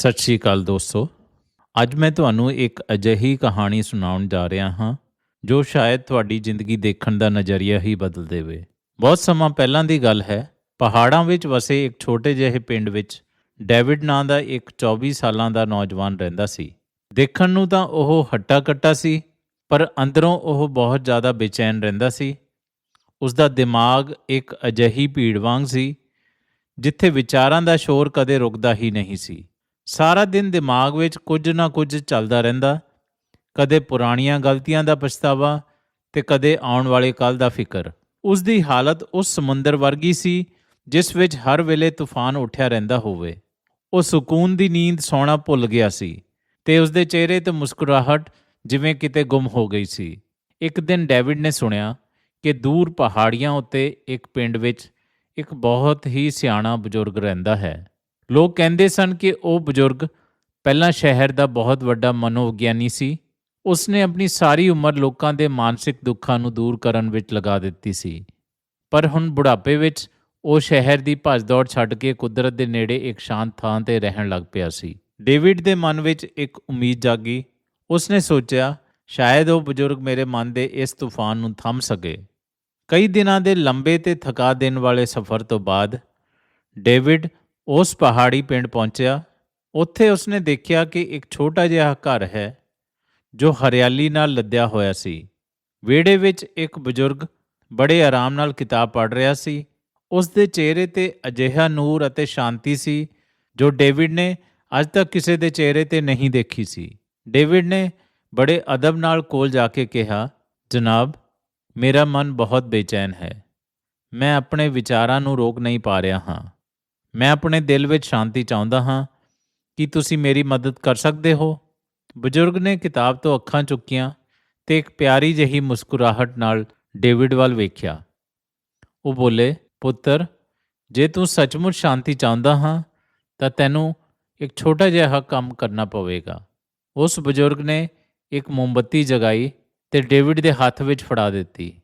ਸਤਿ ਸ਼੍ਰੀ ਅਕਾਲ ਦੋਸਤੋ। ਅੱਜ ਮੈਂ ਤੁਹਾਨੂੰ ਇੱਕ ਅਜਿਹੀ ਕਹਾਣੀ ਸੁਣਾਉਣ ਜਾ ਰਿਹਾ ਹਾਂ, ਜੋ ਸ਼ਾਇਦ ਤੁਹਾਡੀ ਜ਼ਿੰਦਗੀ ਦੇਖਣ ਦਾ ਨਜ਼ਰੀਆ ਹੀ ਬਦਲ ਦੇਵੇ। ਬਹੁਤ ਸਮਾਂ ਪਹਿਲਾਂ ਦੀ ਗੱਲ ਹੈ, ਪਹਾੜਾਂ ਵਿੱਚ ਵਸੇ ਇੱਕ ਛੋਟੇ ਜਿਹੇ ਪਿੰਡ ਵਿੱਚ ਡੇਵਿਡ ਨਾਂ ਦਾ ਇੱਕ 24 ਸਾਲਾਂ ਦਾ ਨੌਜਵਾਨ ਰਹਿੰਦਾ ਸੀ। ਦੇਖਣ ਨੂੰ ਤਾਂ ਉਹ ਹੱਟਾ-ਕੱਟਾ ਸੀ, ਪਰ ਅੰਦਰੋਂ ਉਹ ਬਹੁਤ ਜ਼ਿਆਦਾ ਬੇਚੈਨ ਰਹਿੰਦਾ ਸੀ। ਉਸ ਦਾ ਦਿਮਾਗ ਇੱਕ ਅਜਿਹੀ ਭੀੜ ਵਾਂਗ ਸੀ, ਜਿੱਥੇ ਵਿਚਾਰਾਂ ਦਾ ਸ਼ੋਰ ਕਦੇ ਰੁਕਦਾ ਹੀ ਨਹੀਂ ਸੀ। ਸਾਰਾ ਦਿਨ ਦਿਮਾਗ ਵਿੱਚ ਕੁਝ ਨਾ ਕੁਝ ਚੱਲਦਾ ਰਹਿੰਦਾ। ਕਦੇ ਪੁਰਾਣੀਆਂ ਗਲਤੀਆਂ ਦਾ ਪਛਤਾਵਾ ਤੇ ਕਦੇ ਆਉਣ ਵਾਲੇ ਕੱਲ ਦਾ ਫਿਕਰ। ਉਸ ਦੀ ਹਾਲਤ ਉਸ ਸਮੁੰਦਰ ਵਰਗੀ ਸੀ, ਜਿਸ ਵਿੱਚ ਹਰ ਵੇਲੇ ਤੂਫਾਨ ਉੱਠਿਆ ਰਹਿੰਦਾ ਹੋਵੇ। ਉਹ ਸਕੂਨ ਦੀ ਨੀਂਦ ਸੌਣਾ ਭੁੱਲ ਗਿਆ ਸੀ ਤੇ ਉਸ ਦੇ ਚਿਹਰੇ ਤੇ ਮੁਸਕਰਾਹਟ ਜਿਵੇਂ ਕਿਤੇ ਗੁੰਮ ਹੋ ਗਈ ਸੀ। ਇੱਕ ਦਿਨ ਡੇਵਿਡ ਨੇ ਸੁਣਿਆ ਕਿ ਦੂਰ ਪਹਾੜੀਆਂ ਉੱਤੇ ਇੱਕ ਪਿੰਡ ਵਿੱਚ ਇੱਕ ਬਹੁਤ ਹੀ ਸਿਆਣਾ ਬਜ਼ੁਰਗ ਰਹਿੰਦਾ ਹੈ। ਲੋਕ ਕਹਿੰਦੇ ਸਨ ਕਿ ਉਹ ਬਜ਼ੁਰਗ ਪਹਿਲਾਂ ਸ਼ਹਿਰ ਦਾ ਬਹੁਤ ਵੱਡਾ ਮਨੋਵਿਗਿਆਨੀ ਸੀ। ਉਸ ਨੇ ਆਪਣੀ ਸਾਰੀ ਉਮਰ ਲੋਕਾਂ ਦੇ ਮਾਨਸਿਕ ਦੁੱਖਾਂ ਨੂੰ ਦੂਰ ਕਰਨ ਵਿੱਚ ਲਗਾ ਦਿੱਤੀ ਸੀ। ਪਰ ਹੁਣ ਬੁਢਾਪੇ ਵਿੱਚ ਉਹ ਸ਼ਹਿਰ ਦੀ ਭੱਜ-ਦੌੜ ਛੱਡ ਕੇ ਕੁਦਰਤ ਦੇ ਨੇੜੇ ਇੱਕ ਸ਼ਾਂਤ ਥਾਂ ਤੇ ਰਹਿਣ ਲੱਗ ਪਿਆ ਸੀ। ਡੇਵਿਡ ਦੇ ਮਨ ਵਿੱਚ ਇੱਕ ਉਮੀਦ ਜਾਗੀ। ਉਸ ਨੇ ਸੋਚਿਆ, ਸ਼ਾਇਦ ਉਹ ਬਜ਼ੁਰਗ ਮੇਰੇ ਮਨ ਦੇ ਇਸ ਤੂਫਾਨ ਨੂੰ ਥੰਮ ਸਕੇ। ਕਈ ਦਿਨਾਂ ਦੇ ਲੰਬੇ ਤੇ ਥਕਾ ਦੇਣ ਵਾਲੇ ਸਫ਼ਰ ਤੋਂ ਬਾਅਦ ਡੇਵਿਡ ਉਸ ਪਹਾੜੀ ਪਿੰਡ ਪਹੁੰਚਿਆ, ਉੱਥੇ ਉਸਨੇ ਦੇਖਿਆ ਕਿ ਇੱਕ ਛੋਟਾ ਜਿਹਾ ਘਰ ਹੈ, ਜੋ ਹਰਿਆਲੀ ਨਾਲ ਲੱਦਿਆ ਹੋਇਆ ਸੀ। ਵਿਹੜੇ ਵਿੱਚ ਇੱਕ ਬਜ਼ੁਰਗ ਬੜੇ ਆਰਾਮ ਨਾਲ ਕਿਤਾਬ ਪੜ੍ਹ ਰਿਹਾ ਸੀ। ਉਸ ਦੇ ਚਿਹਰੇ ਤੇ ਅਜਿਹਾ ਨੂਰ ਅਤੇ ਸ਼ਾਂਤੀ ਸੀ, ਜੋ ਡੇਵਿਡ ਨੇ ਅੱਜ ਤੱਕ ਕਿਸੇ ਦੇ ਚਿਹਰੇ ਤੇ ਨਹੀਂ ਦੇਖੀ ਸੀ। ਡੇਵਿਡ ਨੇ ਬੜੇ ਅਦਬ ਨਾਲ ਕੋਲ ਜਾ ਕੇ ਕਿਹਾ, ਜਨਾਬ, ਮੇਰਾ ਮਨ ਬਹੁਤ ਬੇਚੈਨ ਹੈ। ਮੈਂ ਆਪਣੇ ਵਿਚਾਰਾਂ ਨੂੰ ਰੋਕ ਨਹੀਂ ਪਾ ਰਿਹਾ ਹਾਂ। ਮੈਂ ਆਪਣੇ ਦਿਲ ਵਿੱਚ ਸ਼ਾਂਤੀ ਚਾਹੁੰਦਾ ਹਾਂ ਕੀ ਤੁਸੀਂ ਮੇਰੀ ਮਦਦ ਕਰ ਸਕਦੇ ਹੋ। ਬਜ਼ੁਰਗ ਨੇ ਕਿਤਾਬ ਤੋਂ ਅੱਖਾਂ ਚੁੱਕੀਆਂ ਤੇ ਇੱਕ ਪਿਆਰੀ ਜਿਹੀ ਮੁਸਕਰਾਹਟ ਨਾਲ ਡੇਵਿਡ ਵੱਲ ਵੇਖਿਆ। ਉਹ ਬੋਲੇ, ਪੁੱਤਰ, ਜੇ ਤੂੰ ਸੱਚਮੁੱਚ ਸ਼ਾਂਤੀ ਚਾਹੁੰਦਾ ਹਾਂ, ਤਾਂ ਤੈਨੂੰ ਇੱਕ ਛੋਟਾ ਜਿਹਾ ਕੰਮ ਕਰਨਾ ਪਵੇਗਾ। ਉਸ ਬਜ਼ੁਰਗ ਨੇ ਇੱਕ ਮੋਮਬੱਤੀ ਜਗਾਈ ਤੇ ਡੇਵਿਡ ਦੇ ਹੱਥ ਵਿੱਚ ਫੜਾ ਦਿੱਤੀ।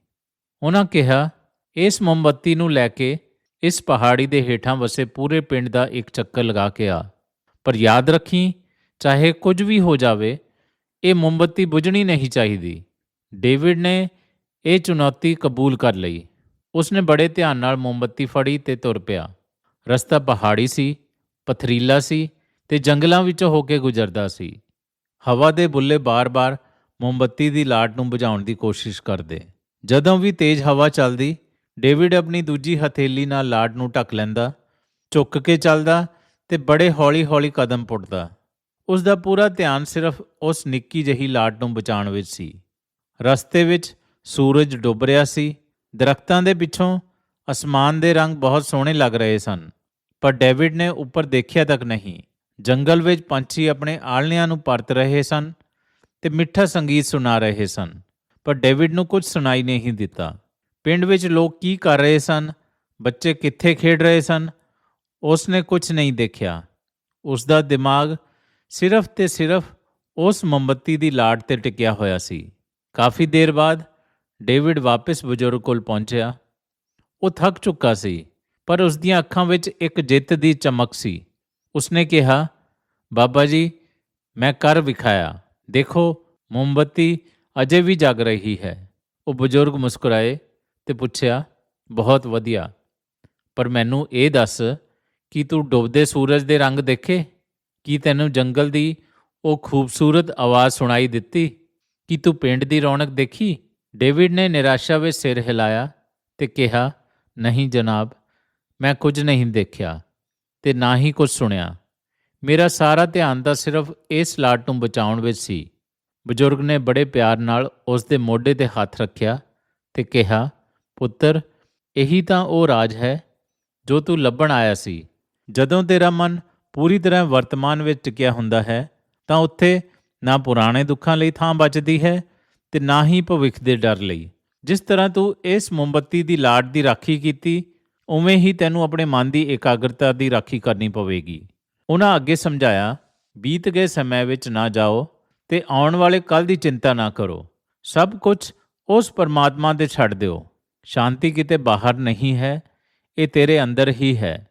ਉਹਨਾਂ ਕਿਹਾ, ਇਸ ਮੋਮਬੱਤੀ ਨੂੰ ਲੈ ਕੇ ਇਸ ਪਹਾੜੀ ਦੇ ਹੇਠਾਂ ਵਸੇ ਪੂਰੇ ਪਿੰਡ ਦਾ ਇੱਕ ਚੱਕਰ ਲਗਾ ਕੇ ਆ। ਪਰ ਯਾਦ ਰੱਖੀ, ਚਾਹੇ ਕੁਝ ਵੀ ਹੋ ਜਾਵੇ, ਇਹ ਮੋਮਬੱਤੀ ਬੁਝਣੀ ਨਹੀਂ ਚਾਹੀਦੀ। ਡੇਵਿਡ ਨੇ ਇਹ ਚੁਣੌਤੀ ਕਬੂਲ ਕਰ ਲਈ। ਉਸਨੇ ਬੜੇ ਧਿਆਨ ਨਾਲ ਮੋਮਬੱਤੀ ਫੜੀ ਤੇ ਤੁਰ ਪਿਆ। ਰਸਤਾ ਪਹਾੜੀ ਸੀ, ਪਥਰੀਲਾ ਸੀ ਤੇ ਜੰਗਲਾਂ ਵਿੱਚ ਹੋ ਕੇ ਗੁਜ਼ਰਦਾ ਸੀ। ਹਵਾ ਦੇ ਬੁੱਲੇ ਬਾਰ-ਬਾਰ ਮੋਮਬੱਤੀ ਦੀ ਲਾਟ ਨੂੰ ਬੁਝਾਉਣ ਦੀ ਕੋਸ਼ਿਸ਼ ਕਰਦੇ। ਜਦੋਂ ਵੀ ਤੇਜ਼ ਹਵਾ ਚੱਲਦੀ ਡੇਵਿਡ ਆਪਣੀ ਦੂਜੀ ਹਥੇਲੀ ਨਾਲ ਲਾਡ ਨੂੰ ਢੱਕ ਲੈਂਦਾ, ਝੁੱਕ ਕੇ ਚੱਲਦਾ ਤੇ ਬੜੇ ਹੌਲੀ-ਹੌਲੀ ਕਦਮ ਪੁੱਟਦਾ। ਉਸ ਦਾ ਪੂਰਾ ਧਿਆਨ ਸਿਰਫ ਉਸ ਨਿੱਕੀ ਜਿਹੀ ਲਾਟ ਨੂੰ ਬਚਾਉਣ ਵਿੱਚ ਸੀ। ਰਸਤੇ ਵਿੱਚ ਸੂਰਜ ਡੁੱਬ ਰਿਹਾ ਸੀ, ਦਰਖਤਾਂ ਦੇ ਪਿੱਛੋਂ ਅਸਮਾਨ ਦੇ ਰੰਗ ਬਹੁਤ ਸੋਹਣੇ ਲੱਗ ਰਹੇ ਸਨ, ਪਰ ਡੇਵਿਡ ਨੇ ਉੱਪਰ ਦੇਖਿਆ ਤੱਕ ਨਹੀਂ। ਜੰਗਲ ਵਿੱਚ ਪੰਛੀ ਆਪਣੇ ਆਲਣਿਆਂ ਨੂੰ ਪਰਤ ਰਹੇ ਸਨ ਤੇ ਮਿੱਠਾ ਸੰਗੀਤ ਸੁਣਾ ਰਹੇ ਸਨ, ਪਰ ਡੇਵਿਡ ਨੂੰ ਕੁਝ ਸੁਣਾਈ ਨਹੀਂ ਦਿੱਤਾ। ਪਿੰਡ ਵਿੱਚ ਲੋਕ ਕੀ ਕਰ ਰਹੇ ਸਨ? ਬੱਚੇ ਕਿੱਥੇ ਖੇਡ ਰਹੇ ਸਨ? ਉਸ ਨੇ ਕੁਝ ਨਹੀਂ ਦੇਖਿਆ। ਉਸ ਦਾ ਦਿਮਾਗ ਸਿਰਫ ਤੇ ਸਿਰਫ ਉਸ ਮੋਮਬੱਤੀ ਦੀ ਲਾਟ ਤੇ ਟਿਕਿਆ ਹੋਇਆ ਸੀ। ਕਾਫੀ ਦੇਰ ਬਾਅਦ ਡੇਵਿਡ ਵਾਪਸ ਬਜ਼ੁਰਗ ਕੋਲ ਪਹੁੰਚਿਆ। ਉਹ ਥੱਕ ਚੁੱਕਾ ਸੀ, ਪਰ ਉਸ ਦੀਆਂ ਅੱਖਾਂ ਵਿੱਚ ਇੱਕ ਜਿੱਤ ਦੀ ਚਮਕ ਸੀ। ਉਸਨੇ ਕਿਹਾ, ਬਾਬਾ ਜੀ, ਮੈਂ ਕਰ ਵਿਖਾਇਆ। ਦੇਖੋ, ਮੋਮਬੱਤੀ ਅਜੇ ਵੀ ਜਗ ਰਹੀ ਹੈ। ਉਹ ਬਜ਼ੁਰਗ ਮੁਸਕਰਾਏ ਤੇ ਪੁੱਛਿਆ, ਬਹੁਤ ਵਧੀਆ। ਪਰ ਮੈਨੂੰ ਇਹ ਦੱਸ ਕਿ ਤੂੰ ਡੁੱਬਦੇ ਸੂਰਜ ਦੇ ਰੰਗ ਦੇਖੇ? ਕੀ ਤੈਨੂੰ ਜੰਗਲ ਦੀ ਉਹ ਖੂਬਸੂਰਤ ਆਵਾਜ਼ ਸੁਣਾਈ ਦਿੱਤੀ? ਕੀ ਤੂੰ ਪਿੰਡ ਦੀ ਰੌਣਕ ਦੇਖੀ? ਡੇਵਿਡ ਨੇ ਨਿਰਾਸ਼ਾ ਵਿੱਚ ਸਿਰ ਹਿਲਾਇਆ ਤੇ ਕਿਹਾ, ਨਹੀਂ ਜਨਾਬ, ਮੈਂ ਕੁਝ ਨਹੀਂ ਦੇਖਿਆ ਤੇ ਨਾ ਹੀ ਕੁਝ ਸੁਣਿਆ। ਮੇਰਾ ਸਾਰਾ ਧਿਆਨ ਤਾਂ ਸਿਰਫ ਇਸ ਲਾਟ ਨੂੰ ਬਚਾਉਣ ਵਿੱਚ ਸੀ। ਬਜ਼ੁਰਗ ਨੇ ਬੜੇ ਪਿਆਰ ਨਾਲ ਉਸ ਦੇ ਮੋਢੇ ਤੇ ਹੱਥ ਰੱਖਿਆ ਤੇ ਕਿਹਾ ਪੁੱਤਰ, ਇਹੀ ਤਾਂ ਉਹ ਰਾਜ ਹੈ ਜੋ ਤੂੰ ਲੱਭਣ ਆਇਆ ਸੀ। ਜਦੋਂ ਤੇਰਾ ਮਨ ਪੂਰੀ ਤਰ੍ਹਾਂ ਵਰਤਮਾਨ ਵਿੱਚ ਟਿਕਿਆ ਹੁੰਦਾ ਹੈ, ਤਾਂ ਉੱਥੇ ਨਾ ਪੁਰਾਣੇ ਦੁੱਖਾਂ ਲਈ ਥਾਂ ਬਚਦੀ ਹੈ ਤੇ ਨਾ ਹੀ ਭਵਿੱਖ ਦੇ ਡਰ ਲਈ। ਜਿਸ ਤਰ੍ਹਾਂ ਤੂੰ ਇਸ ਮੋਮਬੱਤੀ ਦੀ ਲਾਟ ਦੀ ਰਾਖੀ ਕੀਤੀ, ਉਵੇਂ ਹੀ ਤੈਨੂੰ ਆਪਣੇ ਮਨ ਦੀ ਇਕਾਗਰਤਾ ਦੀ ਰਾਖੀ ਕਰਨੀ ਪਵੇਗੀ। ਉਹਨਾਂ ਅੱਗੇ ਸਮਝਾਇਆ, ਬੀਤ ਗਏ ਸਮੇਂ ਵਿੱਚ ਨਾ ਜਾਓ ਤੇ ਆਉਣ ਵਾਲੇ ਕੱਲ ਦੀ ਚਿੰਤਾ ਨਾ ਕਰੋ। ਸਭ ਕੁਝ ਉਸ ਪਰਮਾਤਮਾ ਦੇ ਛੱਡ ਦਿਓ। ਸ਼ਾਂਤੀ ਕਿਤੇ ਬਾਹਰ ਨਹੀਂ ਹੈ, ਇਹ ਤੇਰੇ ਅੰਦਰ ਹੀ ਹੈ।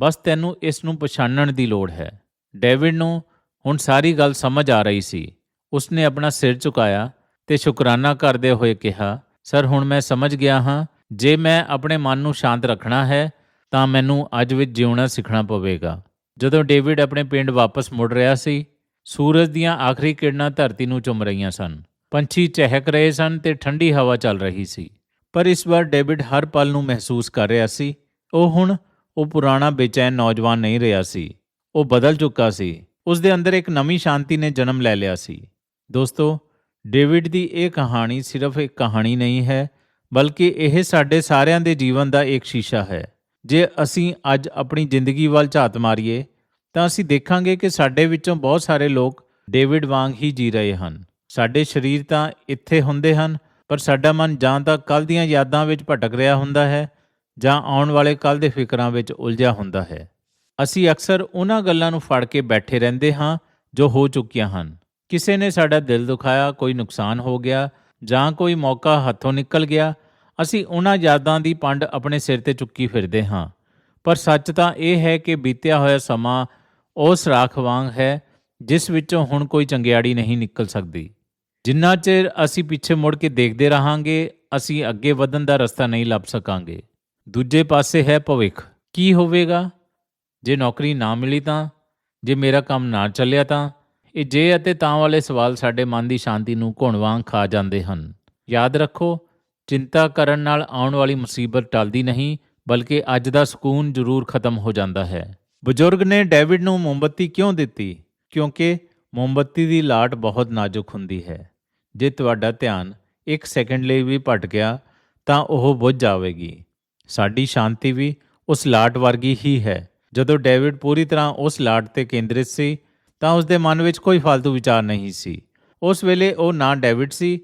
ਬਸ ਤੈਨੂੰ ਇਸ ਨੂੰ ਪਛਾਣਨ ਦੀ ਲੋੜ ਹੈ। ਡੇਵਿਡ ਨੂੰ ਹੁਣ ਸਾਰੀ ਗੱਲ ਸਮਝ ਆ ਰਹੀ ਸੀ। ਉਸਨੇ ਆਪਣਾ ਸਿਰ ਝੁਕਾਇਆ ਤੇ ਸ਼ੁਕਰਾਨਾ ਕਰਦੇ ਹੋਏ ਕਿਹਾ, ਸਰ, ਹੁਣ ਮੈਂ ਸਮਝ ਗਿਆ ਹਾਂ, ਜੇ ਮੈਂ ਆਪਣੇ ਮਨ ਨੂੰ ਸ਼ਾਂਤ ਰੱਖਣਾ ਹੈ, ਤਾਂ ਮੈਨੂੰ ਅੱਜ ਵਿੱਚ ਜਿਉਣਾ ਸਿੱਖਣਾ ਪਵੇਗਾ। ਜਦੋਂ ਡੇਵਿਡ ਆਪਣੇ ਪਿੰਡ ਵਾਪਸ ਮੁੜ ਰਿਹਾ ਸੀ, ਸੂਰਜ ਦੀਆਂ ਆਖਰੀ ਕਿਰਨਾਂ ਧਰਤੀ ਨੂੰ ਚੁੰਮ ਰਹੀਆਂ ਸਨ। ਪੰਛੀ ਚਹਿਕ ਰਹੇ ਸਨ ਤੇ ਠੰਡੀ ਹਵਾ ਚੱਲ ਰਹੀ ਸੀ। ਪਰ ਇਸ ਵਾਰ ਡੇਵਿਡ ਹਰ ਪਲ ਨੂੰ ਮਹਿਸੂਸ ਕਰ ਰਿਹਾ ਸੀ। ਉਹ ਹੁਣ ਉਹ ਪੁਰਾਣਾ ਬੇਚੈਨ ਨੌਜਵਾਨ ਨਹੀਂ ਰਿਹਾ ਸੀ। ਉਹ ਬਦਲ ਚੁੱਕਾ ਸੀ। ਉਸ ਦੇ ਅੰਦਰ ਇੱਕ ਨਵੀਂ ਸ਼ਾਂਤੀ ਨੇ ਜਨਮ ਲੈ ਲਿਆ ਸੀ। ਦੋਸਤੋ, ਡੇਵਿਡ ਦੀ ਇਹ ਕਹਾਣੀ ਸਿਰਫ ਇੱਕ ਕਹਾਣੀ ਨਹੀਂ ਹੈ, ਬਲਕਿ ਇਹ ਸਾਡੇ ਸਾਰਿਆਂ ਦੇ ਜੀਵਨ ਦਾ ਇੱਕ ਸ਼ੀਸ਼ਾ ਹੈ। ਜੇ ਅਸੀਂ ਅੱਜ ਆਪਣੀ ਜ਼ਿੰਦਗੀ ਵੱਲ ਝਾਤ ਮਾਰੀਏ, ਤਾਂ ਅਸੀਂ ਦੇਖਾਂਗੇ ਕਿ ਸਾਡੇ ਵਿੱਚੋਂ ਬਹੁਤ ਸਾਰੇ ਲੋਕ ਡੇਵਿਡ ਵਾਂਗ ਹੀ ਜੀ ਰਹੇ ਹਨ। ਸਾਡੇ ਸਰੀਰ ਤਾਂ ਇੱਥੇ ਹੁੰਦੇ ਹਨ ਪਰ ਸਾਡਾ ਮਨ ਜਾਂ ਤਾਂ ਕੱਲ ਦੀਆਂ ਯਾਦਾਂ ਵਿੱਚ ਭਟਕ ਰਿਹਾ ਹੁੰਦਾ ਹੈ ਜਾਂ ਆਉਣ ਵਾਲੇ ਕੱਲ ਦੇ ਫਿਕਰਾਂ ਵਿੱਚ ਉਲਝਿਆ ਹੁੰਦਾ ਹੈ। ਅਸੀਂ ਅਕਸਰ ਉਹਨਾਂ ਗੱਲਾਂ ਨੂੰ ਫੜ ਕੇ ਬੈਠੇ ਰਹਿੰਦੇ ਹਾਂ ਜੋ ਹੋ ਚੁੱਕੀਆਂ ਹਨ। ਕਿਸੇ ਨੇ ਸਾਡਾ ਦਿਲ ਦੁਖਾਇਆ, ਕੋਈ ਨੁਕਸਾਨ ਹੋ ਗਿਆ ਜਾਂ ਕੋਈ ਮੌਕਾ ਹੱਥੋਂ ਨਿਕਲ ਗਿਆ, ਅਸੀਂ ਉਹਨਾਂ ਯਾਦਾਂ ਦੀ ਪੰਡ ਆਪਣੇ ਸਿਰ ਤੇ ਚੁੱਕੀ ਫਿਰਦੇ ਹਾਂ। ਪਰ ਸੱਚ ਤਾਂ ਇਹ ਹੈ ਕਿ ਬੀਤਿਆ ਹੋਇਆ ਸਮਾਂ ਉਸ ਰਾਖ ਵਾਂਗ ਹੈ ਜਿਸ ਵਿੱਚੋਂ ਹੁਣ ਕੋਈ ਚੰਗਿਆੜੀ ਨਹੀਂ ਨਿਕਲ ਸਕਦੀ। ਜਿੰਨਾ ਚਿਰ ਅਸੀਂ ਪਿੱਛੇ ਮੁੜ ਕੇ ਦੇਖਦੇ ਰਹਾਂਗੇ, ਅਸੀਂ ਅੱਗੇ ਵਧਣ ਦਾ ਰਸਤਾ ਨਹੀਂ ਲੱਭ ਸਕਾਂਗੇ। ਦੂਜੇ ਪਾਸੇ ਹੈ ਭਵਿੱਖ। ਕੀ ਹੋਵੇਗਾ? ਜੇ ਨੌਕਰੀ ਨਾ ਮਿਲੀ ਤਾਂ? ਜੇ ਮੇਰਾ ਕੰਮ ਨਾ ਚੱਲਿਆ ਤਾਂ? ਇਹ ਜੇ ਅਤੇ ਤਾਂ ਵਾਲੇ ਸਵਾਲ ਸਾਡੇ ਮਨ ਦੀ ਸ਼ਾਂਤੀ ਨੂੰ ਘੁਣ ਵਾਂਗ ਖਾ ਜਾਂਦੇ ਹਨ। ਯਾਦ ਰੱਖੋ, ਚਿੰਤਾ ਕਰਨ ਨਾਲ ਆਉਣ ਵਾਲੀ ਮੁਸੀਬਤ ਟਲਦੀ ਨਹੀਂ, ਬਲਕਿ ਅੱਜ ਦਾ ਸਕੂਨ ਜ਼ਰੂਰ ਖਤਮ ਹੋ ਜਾਂਦਾ ਹੈ। ਬਜ਼ੁਰਗ ਨੇ ਡੇਵਿਡ ਨੂੰ ਮੋਮਬੱਤੀ ਕਿਉਂ ਦਿੱਤੀ? ਕਿਉਂਕਿ ਮੋਮਬੱਤੀ ਦੀ ਲਾਟ ਬਹੁਤ ਨਾਜ਼ੁਕ ਹੁੰਦੀ ਹੈ। ਜੇ ਤੁਹਾਡਾ ਧਿਆਨ 1 ਸੈਕਿੰਡ ਲਈ ਵੀ ਭਟ ਗਿਆ, ਤਾਂ ਉਹ ਬੁੱਝ ਜਾਵੇਗੀ। ਸਾਡੀ ਸ਼ਾਂਤੀ ਵੀ ਉਸ ਲਾਟ ਵਰਗੀ ਹੀ ਹੈ। ਜਦੋਂ ਡੇਵਿਡ ਪੂਰੀ ਤਰ੍ਹਾਂ ਉਸ ਲਾਟ ਤੇ ਕੇਂਦਰਿਤ ਸੀ, ਤਾਂ ਉਸ ਦੇ ਮਨ ਵਿੱਚ ਕੋਈ ਫालतू ਵਿਚਾਰ ਨਹੀਂ ਸੀ। ਉਸ ਵੇਲੇ ਉਹ ਨਾ ਡੇਵਿਡ ਸੀ,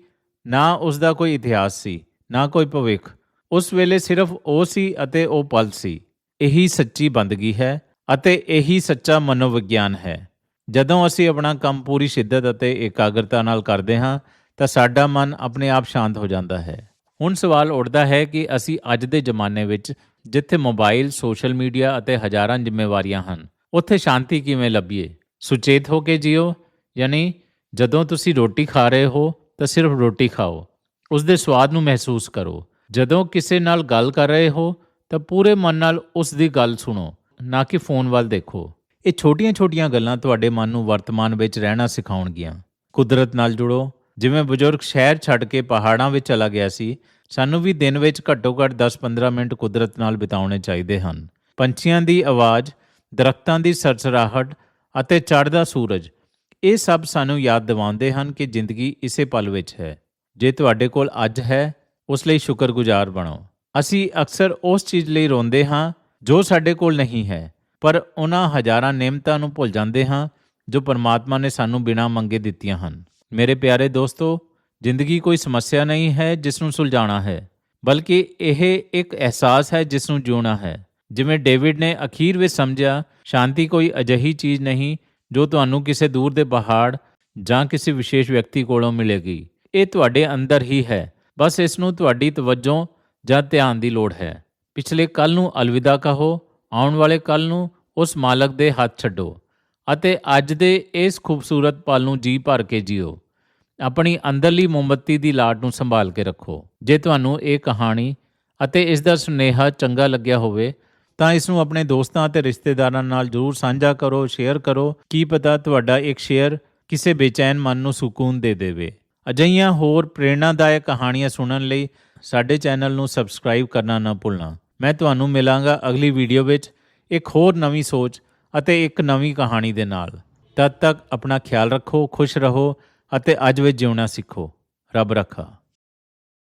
ਨਾ ਉਸ ਦਾ ਕੋਈ ਇਤਿਹਾਸ ਸੀ, ਨਾ ਕੋਈ ਭਵਿੱਖ। ਉਸ ਵੇਲੇ ਸਿਰਫ ਉਹ ਸੀ ਅਤੇ ਉਹ ਪਲ ਸੀ। ਇਹੀ ਸੱਚੀ ਬੰਦਗੀ ਹੈ ਅਤੇ ਇਹੀ ਸੱਚਾ ਮਨੋਵਿਗਿਆਨ ਹੈ। ਜਦੋਂ ਅਸੀਂ ਆਪਣਾ ਕੰਮ ਪੂਰੀ ਸ਼ਿੱਦਤ ਅਤੇ ਇਕਾਗਰਤਾ ਨਾਲ ਕਰਦੇ ਹਾਂ ਤਾਂ ਸਾਡਾ ਮਨ ਆਪਣੇ ਆਪ ਸ਼ਾਂਤ ਹੋ ਜਾਂਦਾ ਹੈ। ਹੁਣ ਸਵਾਲ ਉੱਠਦਾ ਹੈ ਕਿ ਅਸੀਂ ਅੱਜ ਦੇ ਜ਼ਮਾਨੇ ਵਿੱਚ ਜਿੱਥੇ ਮੋਬਾਈਲ, ਸੋਸ਼ਲ ਮੀਡੀਆ ਅਤੇ ਹਜ਼ਾਰਾਂ ਜ਼ਿੰਮੇਵਾਰੀਆਂ ਹਨ, ਉੱਥੇ ਸ਼ਾਂਤੀ ਕਿਵੇਂ ਲੱਭੀਏ? ਸੁਚੇਤ ਹੋ ਕੇ ਜਿਓ? ਯਾਨੀ ਜਦੋਂ ਤੁਸੀਂ ਰੋਟੀ ਖਾ ਰਹੇ ਹੋ, ਤਾਂ ਸਿਰਫ ਰੋਟੀ ਖਾਓ। ਉਸ ਦੇ ਸਵਾਦ ਨੂੰ ਮਹਿਸੂਸ ਕਰੋ। ਜਦੋਂ ਕਿਸੇ ਨਾਲ ਗੱਲ ਕਰ ਰਹੇ ਹੋ, ਤਾਂ ਪੂਰੇ ਮਨ ਨਾਲ ਉਸ ਦੀ ਗੱਲ ਸੁਣੋ, ਨਾ ਕਿ ਫੋਨ ਵੱਲ ਦੇਖੋ। ਇਹ ਛੋਟੀਆਂ-ਛੋਟੀਆਂ ਗੱਲਾਂ ਤੁਹਾਡੇ ਮਨ ਨੂੰ ਵਰਤਮਾਨ ਵਿੱਚ ਰਹਿਣਾ ਸਿਖਾਉਣਗੀਆਂ। ਕੁਦਰਤ ਨਾਲ ਜੁੜੋ ਜਿਵੇਂ ਬਜ਼ੁਰਗ ਸ਼ਹਿਰ ਛੱਡ ਕੇ ਪਹਾੜਾਂ ਵਿੱਚ ਚਲਾ ਗਿਆ ਸੀ, ਸਾਨੂੰ ਵੀ ਦਿਨ ਵਿੱਚ ਘੱਟੋ-ਘੱਟ 10-15 ਮਿੰਟ ਕੁਦਰਤ ਨਾਲ ਬਿਤਾਉਣੇ ਚਾਹੀਦੇ ਹਨ। ਪੰਛੀਆਂ ਦੀ ਆਵਾਜ਼, ਦਰਖਤਾਂ ਦੀ ਸਰਸਰਾਹਟ ਅਤੇ ਚੜ੍ਹਦਾ ਸੂਰਜ, ਇਹ ਸਭ ਸਾਨੂੰ ਯਾਦ ਦਿਵਾਉਂਦੇ ਹਨ ਕਿ ਜ਼ਿੰਦਗੀ ਇਸੇ ਪਲ ਵਿੱਚ ਹੈ। ਜੇ ਤੁਹਾਡੇ ਕੋਲ ਅੱਜ ਹੈ, ਉਸ ਲਈ ਸ਼ੁਕਰਗੁਜ਼ਾਰ ਬਣੋ। ਅਸੀਂ ਅਕਸਰ ਉਸ ਚੀਜ਼ ਲਈ ਰੋਂਦੇ ਹਾਂ ਜੋ ਸਾਡੇ ਕੋਲ ਨਹੀਂ ਹੈ, ਪਰ ਉਹਨਾਂ ਹਜ਼ਾਰਾਂ ਨੇਮਤਾਂ ਨੂੰ ਭੁੱਲ ਜਾਂਦੇ ਹਾਂ ਜੋ ਪਰਮਾਤਮਾ ਨੇ ਸਾਨੂੰ ਬਿਨਾਂ ਮੰਗੇ ਦਿੱਤੀਆਂ ਹਨ। ਮੇਰੇ ਪਿਆਰੇ ਦੋਸਤੋ, ਜ਼ਿੰਦਗੀ ਕੋਈ ਸਮੱਸਿਆ ਨਹੀਂ ਹੈ ਜਿਸ ਨੂੰ ਸੁਲਝਾਉਣਾ ਹੈ, ਬਲਕਿ ਇਹ ਇੱਕ ਅਹਿਸਾਸ ਹੈ ਜਿਸ ਨੂੰ ਜਿਉਣਾ ਹੈ। ਜਿਵੇਂ ਡੇਵਿਡ ਨੇ ਅਖੀਰ ਵਿੱਚ ਸਮਝਿਆ, ਸ਼ਾਂਤੀ ਕੋਈ ਅਜਿਹੀ ਚੀਜ਼ ਨਹੀਂ ਜੋ ਤੁਹਾਨੂੰ ਕਿਸੇ ਦੂਰ ਦੇ ਪਹਾੜ ਜਾਂ ਕਿਸੇ ਵਿਸ਼ੇਸ਼ ਵਿਅਕਤੀ ਕੋਲੋਂ ਮਿਲੇਗੀ। ਇਹ ਤੁਹਾਡੇ ਅੰਦਰ ਹੀ ਹੈ। ਬਸ ਇਸ ਨੂੰ ਤੁਹਾਡੀ ਤਵੱਜੋ ਜਾਂ ਧਿਆਨ ਦੀ ਲੋੜ ਹੈ। ਪਿਛਲੇ ਕੱਲ ਨੂੰ ਅਲਵਿਦਾ ਕਹੋ, ਆਉਣ ਵਾਲੇ ਕੱਲ ਨੂੰ ਉਸ ਮਾਲਕ ਦੇ ਹੱਥ ਛੱਡੋ ਅਤੇ ਅੱਜ ਦੇ ਇਸ ਖੂਬਸੂਰਤ ਪਲ ਨੂੰ ਜੀ ਭਰ ਕੇ ਜਿਓ। ਆਪਣੀ ਅੰਦਰਲੀ ਮੋਮਬੱਤੀ ਦੀ ਲਾਟ ਨੂੰ ਸੰਭਾਲ ਕੇ ਰੱਖੋ। ਜੇ ਤੁਹਾਨੂੰ ਇਹ ਕਹਾਣੀ ਅਤੇ ਇਸ ਦਾ ਸੁਨੇਹਾ ਚੰਗਾ ਲੱਗਿਆ ਹੋਵੇ, ਤਾਂ ਇਸ ਨੂੰ ਆਪਣੇ ਦੋਸਤਾਂ ਅਤੇ ਰਿਸ਼ਤੇਦਾਰਾਂ ਨਾਲ ਜਰੂਰ ਸਾਂਝਾ ਕਰੋ, ਸ਼ੇਅਰ ਕਰੋ। ਕੀ ਪਤਾ ਤੁਹਾਡਾ ਇੱਕ ਸ਼ੇਅਰ ਕਿਸੇ ਬੇਚੈਨ ਮਨ ਨੂੰ ਸਕੂਨ ਦੇ ਦੇਵੇ। ਅਜਿਹੀਆਂ ਹੋਰ ਪ੍ਰੇਰਣਾਦਾਇਕ ਕਹਾਣੀਆਂ ਸੁਣਨ ਲਈ ਸਾਡੇ ਚੈਨਲ ਨੂੰ ਸਬਸਕ੍ਰਾਈਬ ਕਰਨਾ ਨਾ ਭੁੱਲਣਾ। ਮੈਂ ਤੁਹਾਨੂੰ ਮਿਲਾਂਗਾ ਅਗਲੀ ਵੀਡੀਓ ਵਿੱਚ ਇੱਕ ਹੋਰ ਨਵੀਂ ਸੋਚ ਅਤੇ ਇੱਕ ਨਵੀਂ ਕਹਾਣੀ ਦੇ ਨਾਲ। ਤਦ ਤੱਕ ਆਪਣਾ ਖਿਆਲ ਰੱਖੋ, ਖੁਸ਼ ਰਹੋ ਅਤੇ ਅੱਜ ਵਿੱਚ ਜਿਉਣਾ ਸਿੱਖੋ। ਰੱਬ ਰੱਖਾ।